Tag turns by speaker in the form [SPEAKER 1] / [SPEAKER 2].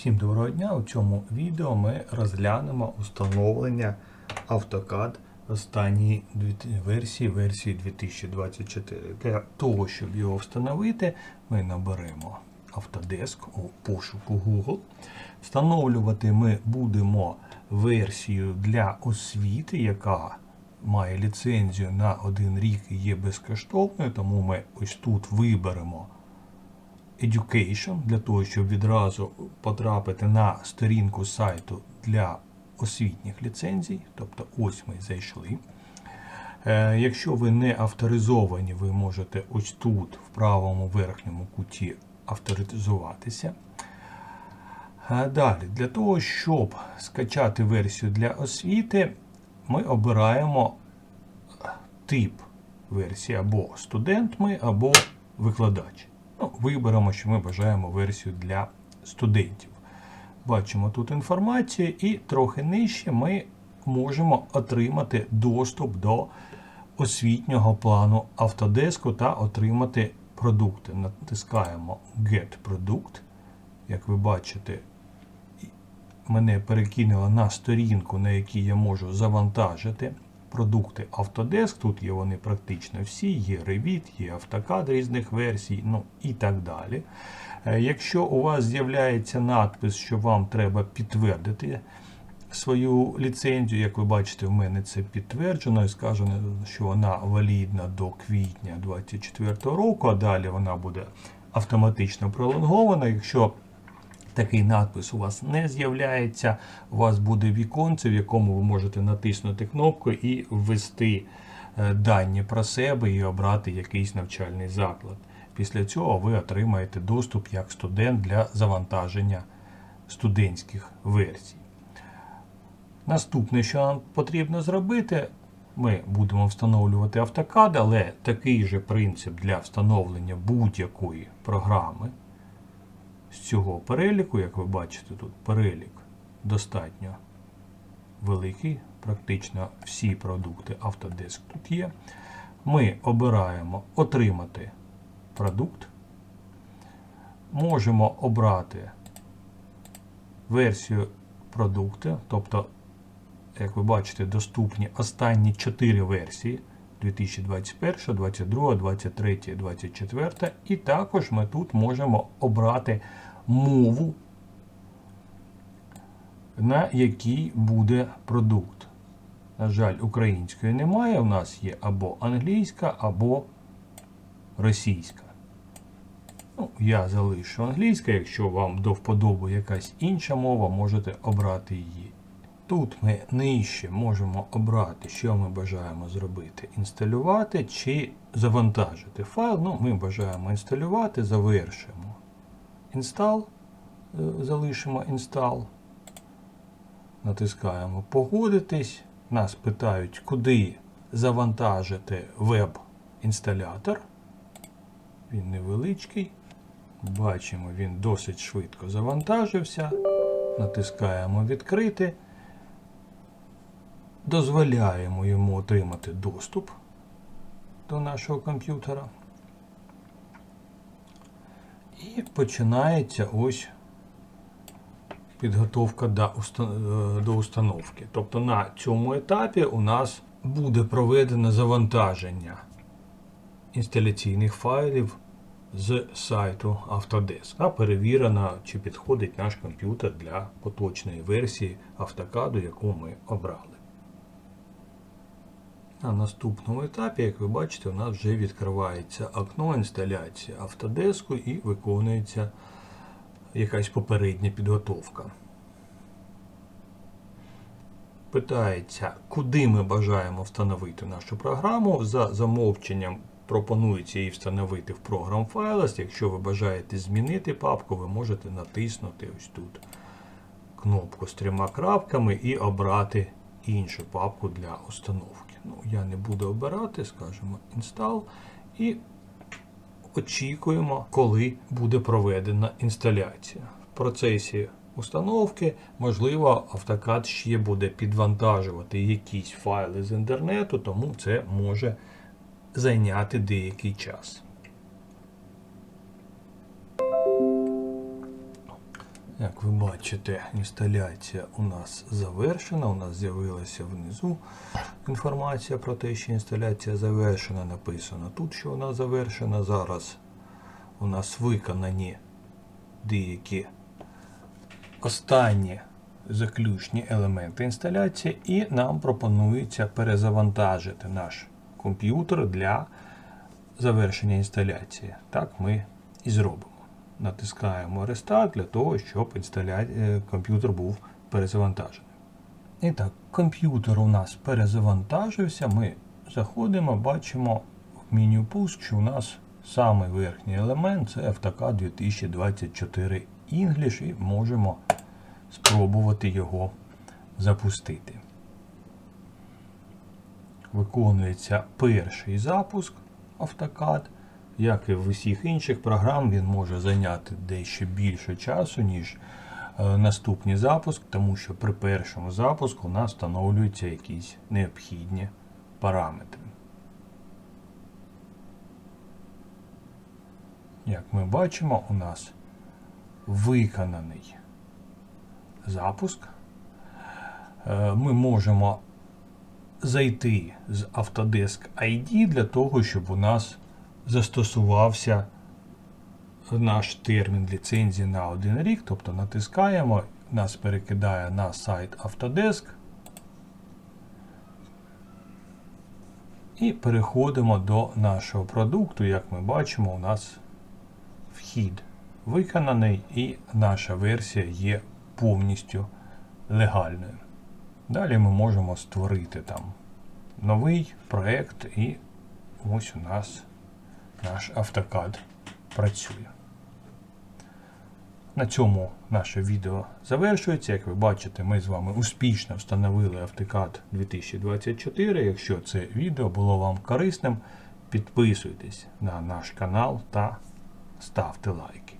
[SPEAKER 1] Всім доброго дня! У цьому відео ми розглянемо установлення AutoCAD останньої версії, версії 2024. Для того, щоб його встановити, ми наберемо Autodesk у пошуку Google. Встановлювати ми будемо версію для освіти, яка має ліцензію на один рік і є безкоштовною, тому ми ось тут виберемо Education для того, щоб відразу потрапити на сторінку сайту для освітніх ліцензій. Тобто ось ми зайшли. Е, Якщо ви не авторизовані, ви можете ось тут, в правому верхньому куті, авторизуватися. Е, Далі, для того, щоб скачати версію для освіти, ми обираємо тип версії або студент ми, або викладач. Ну, виберемо, що ми бажаємо версію для студентів. Бачимо тут інформацію, і трохи нижче ми можемо отримати доступ до освітнього плану Autodesk та отримати продукти. Натискаємо Get Product. Як ви бачите, мене перекинуло на сторінку, на якій я можу завантажити продукти Autodesk. Тут є вони практично всі, є Revit, є AutoCAD різних версій, ну і так далі. Е, Якщо у вас з'являється надпис, що вам треба підтвердити свою ліцензію, як ви бачите, в мене це підтверджено і сказано, що вона валідна до квітня 2024 року, а далі вона буде автоматично пролонгована. Якщо такий надпис у вас не з'являється, у вас буде віконце, в якому ви можете натиснути кнопку і ввести е, дані про себе і обрати якийсь навчальний заклад. Після цього ви отримаєте доступ як студент для завантаження студентських версій. Наступне, що нам потрібно зробити, ми будемо встановлювати AutoCAD, але такий же принцип для встановлення будь-якої програми з цього переліку, як ви бачите, тут перелік достатньо великий, практично всі продукти Autodesk тут є. Ми обираємо Отримати продукт. Можемо обрати версію продукту, тобто, як ви бачите, доступні останні 4 версії 2021, 2022, 2023, 2024. І також ми тут можемо обрати мову, на якій буде продукт. На жаль, української немає. У нас є або англійська, або російська. Ну, я залишу англійська, якщо вам до вподоби якась інша мова, можете обрати її. Тут ми нижче можемо обрати, що ми бажаємо зробити: інсталювати чи завантажити файл. Ну, Ми бажаємо інсталювати, завершимо. Інстал, е, залишимо інстал. Натискаємо Погодитись. Нас питають, куди завантажити веб-інсталятор. Він невеличкий. Бачимо, він досить швидко завантажився. Натискаємо Відкрити. Дозволяємо йому отримати доступ до нашого комп'ютера. І починається ось підготовка е, до установки. Тобто на цьому етапі у нас буде проведено завантаження інсталяційних файлів з сайту Autodesk. А перевірено, чи підходить наш комп'ютер для поточної версії AutoCAD, яку ми обрали. На наступному етапі, як ви бачите, у нас вже відкривається окно інсталяції Autodesk і виконується якась попередня підготовка. Питається, куди ми бажаємо встановити нашу програму. За замовченням пропонується її встановити в програм Files. Якщо ви бажаєте змінити папку, ви можете натиснути ось тут кнопку з трьома крапками і обрати іншу папку для установки. Ну, Я не буду обирати, скажімо, Install. І очікуємо, коли буде проведена інсталяція. В процесі установки, можливо, AutoCAD ще буде підвантажувати якісь файли з інтернету, тому це може зайняти деякий час. Як ви бачите, інсталяція у нас завершена. У нас з'явилася внизу інформація про те, що інсталяція завершена. Написано тут, що вона завершена. Зараз у нас виконані деякі останні заключні елементи інсталяції, і нам пропонується перезавантажити наш комп'ютер для завершення інсталяції. Так ми і зробимо. Натискаємо Restart для того, щоб е, комп'ютер був перезавантажений. І так, комп'ютер у нас перезавантажився. Ми заходимо, бачимо в меню пуск, що у нас самий верхній елемент це AutoCAD 2024 English і можемо спробувати його запустити. Виконується перший запуск AutoCAD. Як і в усіх інших програм, він може зайняти дещо більше часу, ніж е, наступний запуск, тому що при першому запуску у нас встановлюються якісь необхідні параметри. Як ми бачимо, у нас виконаний запуск. Е, Ми можемо зайти з Autodesk ID для того, щоб у нас застосувався наш термін ліцензії на один рік. Тобто натискаємо, нас перекидає на сайт Autodesk. І переходимо до нашого продукту. Як ми бачимо, у нас вхід виконаний і наша версія є повністю легальною. Далі ми можемо створити там новий проект, і ось у нас наш автокад працює. На цьому наше відео завершується. Як ви бачите, ми з вами успішно встановили автокад 2024. Якщо це відео було вам корисним, підписуйтесь на наш канал та ставте лайки.